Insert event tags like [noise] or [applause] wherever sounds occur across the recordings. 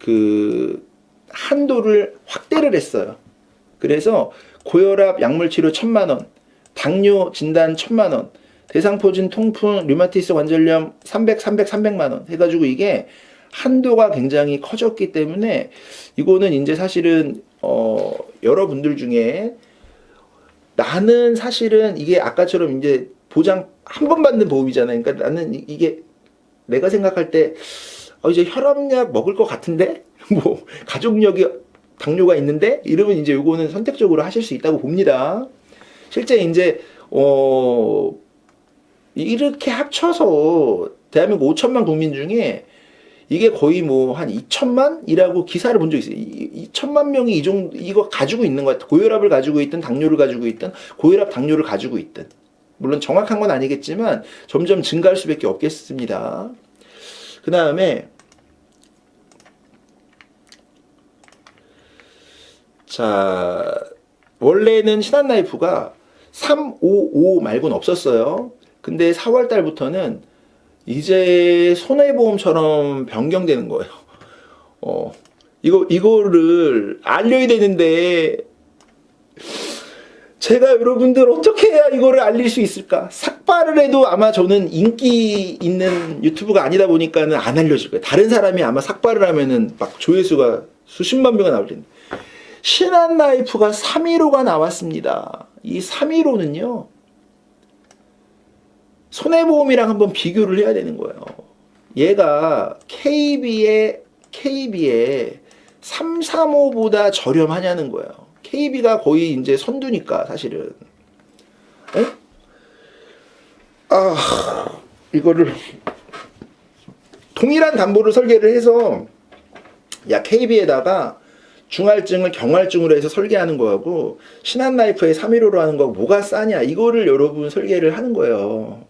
그 한도를 확대를 했어요. 그래서 고혈압 약물 치료 천만 원, 당뇨 진단 천만 원, 대상포진 통풍 류마티스 관절염 300 300 300만 원 해가지고 이게 한도가 굉장히 커졌기 때문에 이거는 이제 사실은 어 여러분들 중에 나는 사실은 이게 아까처럼 이제 보장 한 번 받는 보험이잖아요. 그러니까 나는 이- 이게 내가 생각할 때 어, 이제 혈압약 먹을 것 같은데 [laughs] 뭐 가족력이 당뇨가 있는데 이러면 이제 요거는 선택적으로 하실 수 있다고 봅니다. 실제 이제 어 이렇게 합쳐서 대한민국 5천만 국민 중에 이게 거의 뭐 한 2천만이라고 기사를 본 적 있어요. 2천만 명이 이 정도 이거 가지고 있는 것 같아요. 고혈압을 가지고 있든 당뇨를 가지고 있든 고혈압 당뇨를 가지고 있든 물론 정확한 건 아니겠지만 점점 증가할 수밖에 없겠습니다. 그 다음에 자 원래는 신한라이프가 355 말고는 없었어요. 근데 4월 달부터는 이제 손해보험처럼 변경되는 거예요. 어, 이거, 이거를 알려야 되는데, 제가 여러분들 어떻게 해야 이거를 알릴 수 있을까? 삭발을 해도 아마 저는 인기 있는 유튜브가 아니다 보니까는 안 알려질 거예요. 다른 사람이 아마 삭발을 하면은 막 조회수가 수십만 명이 나올 텐데. 신한 라이프가 315가 나왔습니다. 이 315는요, 손해보험이랑 한번 비교를 해야 되는 거예요. 얘가 KB의 KB의 335보다 저렴하냐는 거예요. KB가 거의 이제 선두니까 사실은. 에? 아 이거를 동일한 담보를 설계를 해서 야 KB에다가 중할증을 경할증으로 해서 설계하는 거하고 신한라이프의 315로 하는 거 뭐가 싸냐 이거를 여러분 설계를 하는 거예요.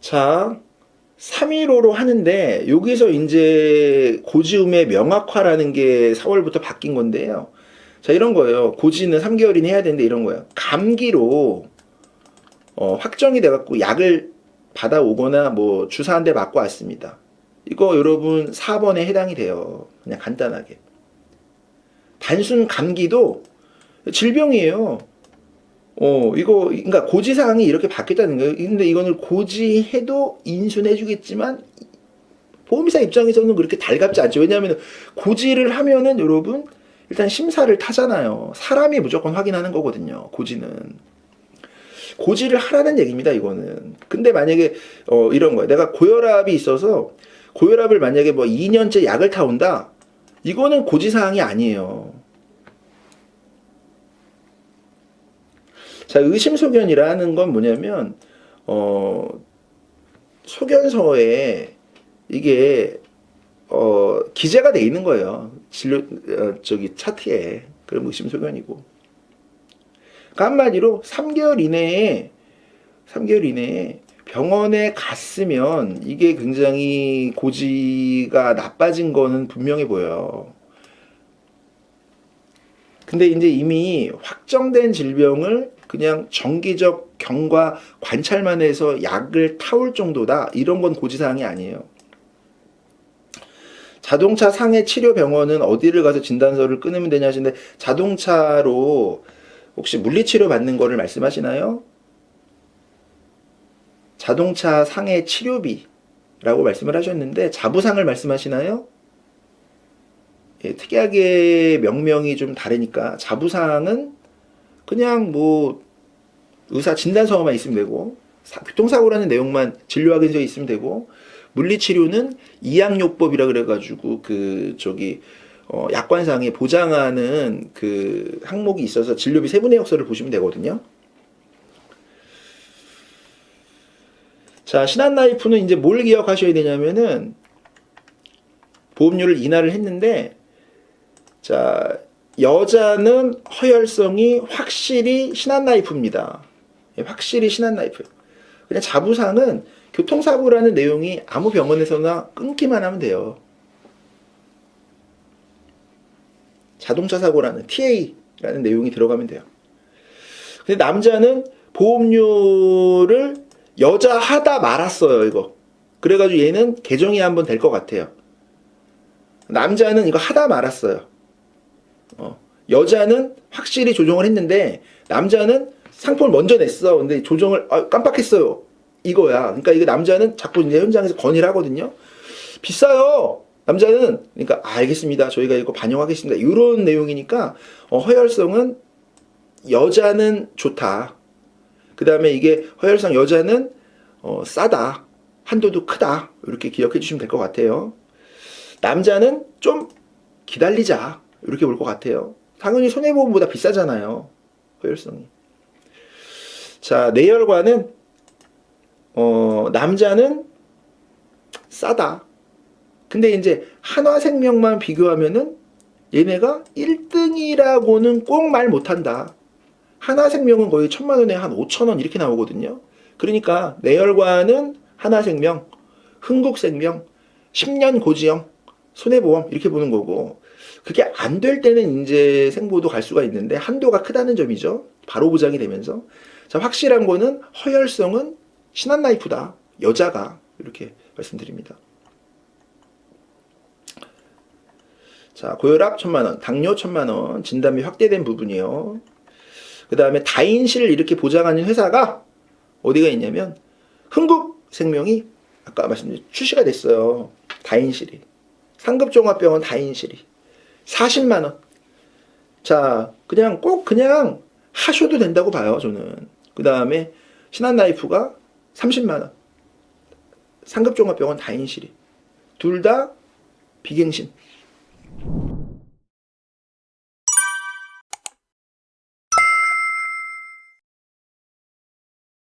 자, 315로 하는데 여기서 이제 고지음의 명확화라는 게 4월부터 바뀐 건데요. 자, 이런 거예요. 고지는 3개월 이내 해야 되는데 이런 거예요. 감기로 어, 확정이 돼갖고 약을 받아오거나 뭐 주사 한 대 맞고 왔습니다. 이거 여러분 4번에 해당이 돼요. 그냥 간단하게. 단순 감기도 질병이에요. 어, 이거, 그러니까 고지 사항이 이렇게 바뀌었다는 거예요. 근데 이거는 고지해도 인순해주겠지만, 보험사 입장에서는 그렇게 달갑지 않죠. 왜냐하면 고지를 하면은 여러분, 일단 심사를 타잖아요. 사람이 무조건 확인하는 거거든요. 고지는. 고지를 하라는 얘기입니다, 이거는. 근데 만약에, 어, 이런 거예요. 내가 고혈압이 있어서, 고혈압을 만약에 뭐 2년째 약을 타온다? 이거는 고지사항이 아니에요. 자, 의심소견이라는 건 뭐냐면, 어, 소견서에 이게, 어, 기재가 돼 있는 거예요. 진료, 어, 저기 차트에. 그럼 의심소견이고. 그러니까 한마디로 3개월 이내에, 3개월 이내에 병원에 갔으면 이게 굉장히 고지가 나빠진 거는 분명해 보여요. 근데 이제 이미 확정된 질병을 그냥 정기적 경과 관찰만 해서 약을 타올 정도다. 이런 건 고지사항이 아니에요. 자동차 상해 치료 병원은 어디를 가서 진단서를 끊으면 되냐 하시는데 자동차로 혹시 물리치료 받는 거를 말씀하시나요? 자동차 상해 치료비라고 말씀을 하셨는데 자부상을 말씀하시나요? 예, 특이하게 명명이 좀 다르니까 자부상은 그냥 뭐 의사 진단서만 있으면 되고 사- 교통사고라는 내용만 진료 확인서에 있으면 되고 물리치료는 이양요법이라 그래가지고 그 저기 어, 약관상에 보장하는 그 항목이 있어서 진료비 세분의 역서를 보시면 되거든요. 자 신한라이프는 이제 뭘 기억하셔야 되냐면은 보험료를 인하를 했는데 자, 여자는 허혈성이 확실히 신한라이프입니다. 예, 확실히 신한라이프. 그냥 자부상은 교통사고라는 내용이 아무 병원에서나 끊기만 하면 돼요. 자동차 사고라는 TA라는 내용이 들어가면 돼요. 근데 남자는 보험료를 여자 하다 말았어요, 이거. 그래가지고 얘는 개정이 한번 될 것 같아요. 남자는 이거 하다 말았어요. 어, 여자는 확실히 조정을 했는데, 남자는 상품을 먼저 냈어. 근데 조정을, 아, 깜빡했어요. 이거야. 그러니까 이게 남자는 자꾸 이제 현장에서 건의를 하거든요. 비싸요. 남자는 그러니까 아, 알겠습니다. 저희가 이거 반영하겠습니다. 이런 내용이니까 어, 허혈성은 여자는 좋다. 그 다음에 이게 허혈성 여자는 어, 싸다. 한도도 크다. 이렇게 기억해 주시면 될 것 같아요. 남자는 좀 기다리자. 이렇게 볼 것 같아요. 당연히 손해보험보다 비싸잖아요. 허혈성이. 자, 내혈관은 어, 남자는 싸다. 근데 이제 한화생명만 비교하면은 얘네가 1등이라고는 꼭 말 못한다. 한화생명은 거의 천만 원에 한 5천 원 이렇게 나오거든요. 그러니까 내열과는 한화생명, 흥국생명, 10년 고지형, 손해보험 이렇게 보는 거고 그게 안 될 때는 이제 생보도 갈 수가 있는데 한도가 크다는 점이죠. 바로 보장이 되면서 자 확실한 거는 허혈성은 신한라이프다. 여자가 이렇게 말씀드립니다. 자, 고혈압 천만 원, 당뇨 천만 원, 진단비 확대된 부분이요. 그 다음에 다인실 이렇게 보장하는 회사가 어디가 있냐면 흥국생명이 아까 말씀드린 출시가 됐어요. 다인실이. 상급종합병원 다인실이 40만 원. 자, 그냥 꼭 그냥 하셔도 된다고 봐요, 저는. 그 다음에 신한라이프가 30만 원. 상급종합병원 다인실이. 둘 다 비갱신.